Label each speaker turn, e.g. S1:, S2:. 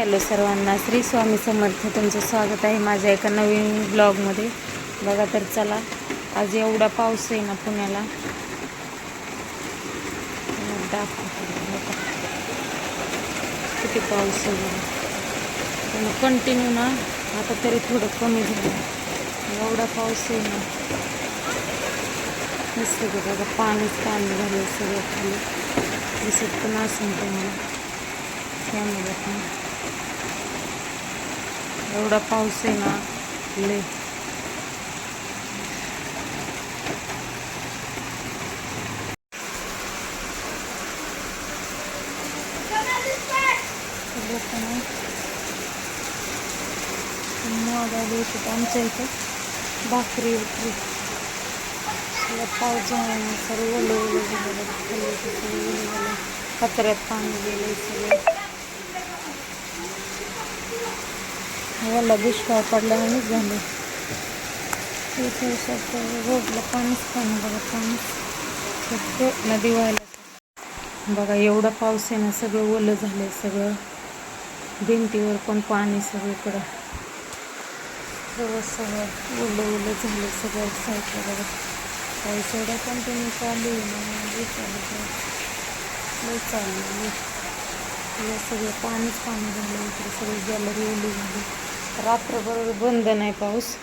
S1: Hello सर्वांना श्री स्वामी समर्थ तुमचं स्वागत आहे माझ्या एका नवीन ब्लॉगमध्ये. बघा तर चला आज एवढा पाऊस आहे ना पुण्याला. किती पाऊस आहे कंटिन्यू ना आता तरी थोडं कमी झालं. एवढा पाऊस आहे ना. दिसतं का बघा पाणीच पाणी झालं सगळं खाली. दिसत पण असेल तुम्हाला. त्यामुळे पण एवढा पाऊस आहे ना ले आमच्या इथं भाकरी उतरी सगळं सर्व लोक ओलं कचऱ्यात पाणी गेले सगळे. याला लगेच पडल्यानेच झालं. झाले रोडला पाणीच पाणी बघा पाणी नदी व्हायला बघा एवढा पाऊस आहे ना सगळं ओलं झालंय सगळं. भिंतीवर पण पाणी सगळीकडं. सगळं सगळं ओलं ओलं झालं सगळं साईडला बघा. पाऊस एवढा पण चालू आहे ना म्हणजे चालू आहे. चालू सगळं पाणीच पाणी झालं इकडे सगळी गॅलरी ओली झाली. रात्रभर बंद नाही पाऊस